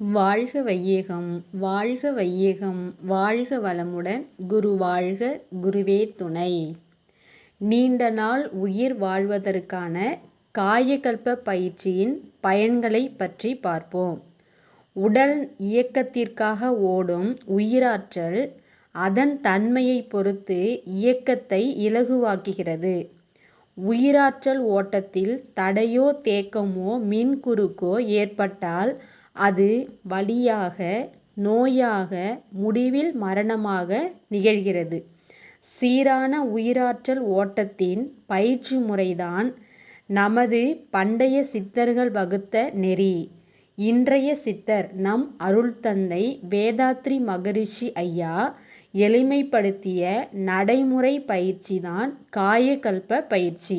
வாழ்க வையகம் வாழ்க வையகம் வாழ்க வளமுடன் குரு வாழ்க குருவே துணை. நீண்ட நாள் உயிர் வாழ்வதற்கான காயகல்ப பயிற்சியின் பயன்களை பற்றி பார்ப்போம். உடல் இயக்கத்திற்காக ஓடும் உயிராற்றல் அதன் தன்மையை பொறுத்து இயக்கத்தை இலகுவாக்குகிறது. உயிராற்றல் ஓட்டத்தில் தடையோ தேக்கமோ மின்குறுக்கோ ஏற்பட்டால் அது வலியாக நோயாக முடிவில் மரணமாக நிகழ்கிறது. சீரான உயிராற்றல் ஓட்டத்தின் பயிற்சி முறைதான் நமது பண்டைய சித்தர்கள் வகுத்த நெறி. இன்றைய சித்தர் நம் அருள்தந்தை வேதாத்ரி மகரிஷி ஐயா எளிமைப்படுத்திய நடைமுறை பயிற்சி தான் காயகல்ப பயிற்சி.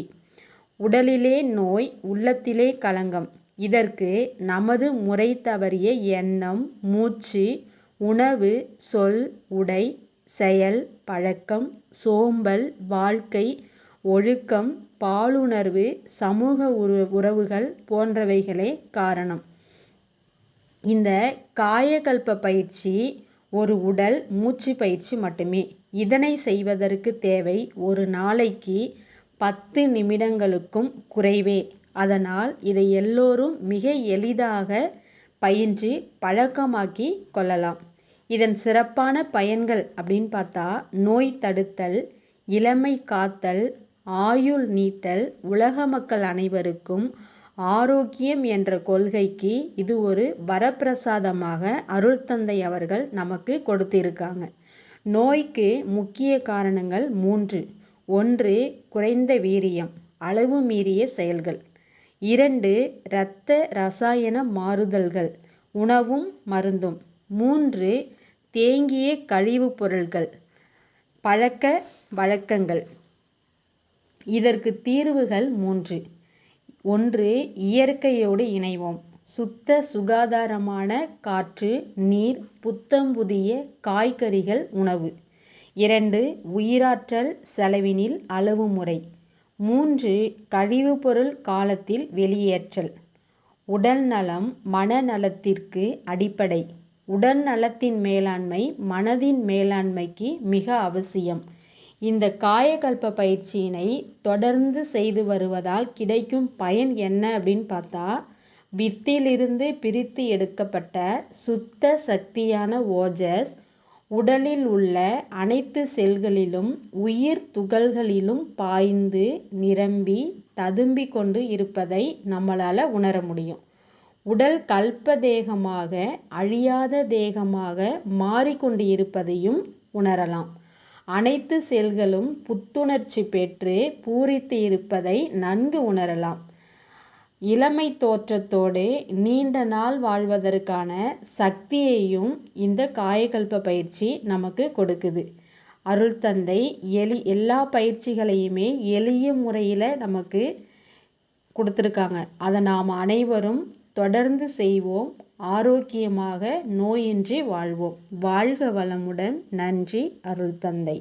உடலிலே நோய் உள்ளத்திலே களங்கம். இதற்கு நமது முறை தவறிய எண்ணம் மூச்சு உணவு சொல் உடை செயல் பழக்கம் சோம்பல் வாழ்க்கை ஒழுக்கம் பாலுணர்வு சமூக உரு உறவுகள் போன்றவைகளே காரணம். இந்த காயகல்ப பயிற்சி ஒரு உடல் மூச்சு பயிற்சி மட்டுமே. இதனை செய்வதற்கு தேவை ஒரு நாளைக்கு பத்து நிமிடங்களுக்கும் குறைவே. அதனால் இதை எல்லோரும் மிக எளிதாக பயின்று பழக்கமாக்கி கொள்ளலாம். இதன் சிறப்பான பயன்கள் அப்படின்னு பார்த்தா நோய் தடுத்தல் இளமை காத்தல் ஆயுள் நீட்டல் உலக மக்கள் அனைவருக்கும் ஆரோக்கியம் என்ற கொள்கைக்கு இது ஒரு வரப்பிரசாதமாக அருள் தந்தை அவர்கள் நமக்கு கொடுத்திருக்காங்க. நோய்க்கு முக்கிய காரணங்கள் மூன்று. ஒன்று குறைந்த வீரியம் அளவு மீறிய செயல்கள். இரண்டு இரத்த ரசாயன மாறுதல்கள். உணவும் மருந்தும். மூன்று தேங்கிய கழிவுப் பொருட்கள் பழக்க வழக்கங்கள். இதற்கு தீர்வுகள் மூன்று. ஒன்று இயற்கையோடு இணைவோம். சுத்த சுகாதாரமான காற்று நீர் புத்தம் புதிய காய்கறிகள் உணவு. இரண்டு உயிராற்றல் செலவினில் அளவு முறை மூன்று கழிவுப்பொருள் காலத்தில் வெளியேற்றல். உடல் நலம் மனநலத்திற்கு அடிப்படை. உடல் நலத்தின் மேலாண்மை மனதின் மேலாண்மைக்கு மிக அவசியம். இந்த காயகல்ப பயிற்சியினை தொடர்ந்து செய்து வருவதால் கிடைக்கும் பயன் என்ன அப்படின்னு பார்த்தா வித்திலிருந்து பிரித்து எடுக்கப்பட்ட சுத்த சக்தியான ஓஜஸ் உடலில் உள்ள அனைத்து செல்களிலும் உயிர் துகள்களிலும் பாய்ந்து நிரம்பி ததும்பி கொண்டு இருப்பதை நம்மளால் உணர முடியும். உடல் கல்ப தேகமாக அழியாத தேகமாக மாறிக்கொண்டு இருப்பதையும் உணரலாம். அனைத்து செல்களும் புத்துணர்ச்சி பெற்று பூரித்து இருப்பதை நன்கு உணரலாம். இளமை தோற்றத்தோடு நீண்ட நாள் வாழ்வதற்கான சக்தியையும் இந்த காயகல்ப பயிற்சி நமக்கு கொடுக்குது. அருள் தந்தை எளி எல்லா பயிற்சிகளையுமே எளிய முறையில் நமக்கு கொடுத்துருக்காங்க. அதை நாம் அனைவரும் தொடர்ந்து செய்வோம். ஆரோக்கியமாக நோயின்றி வாழ்வோம். வாழ்க வளமுடன். நன்றி அருள் தந்தை.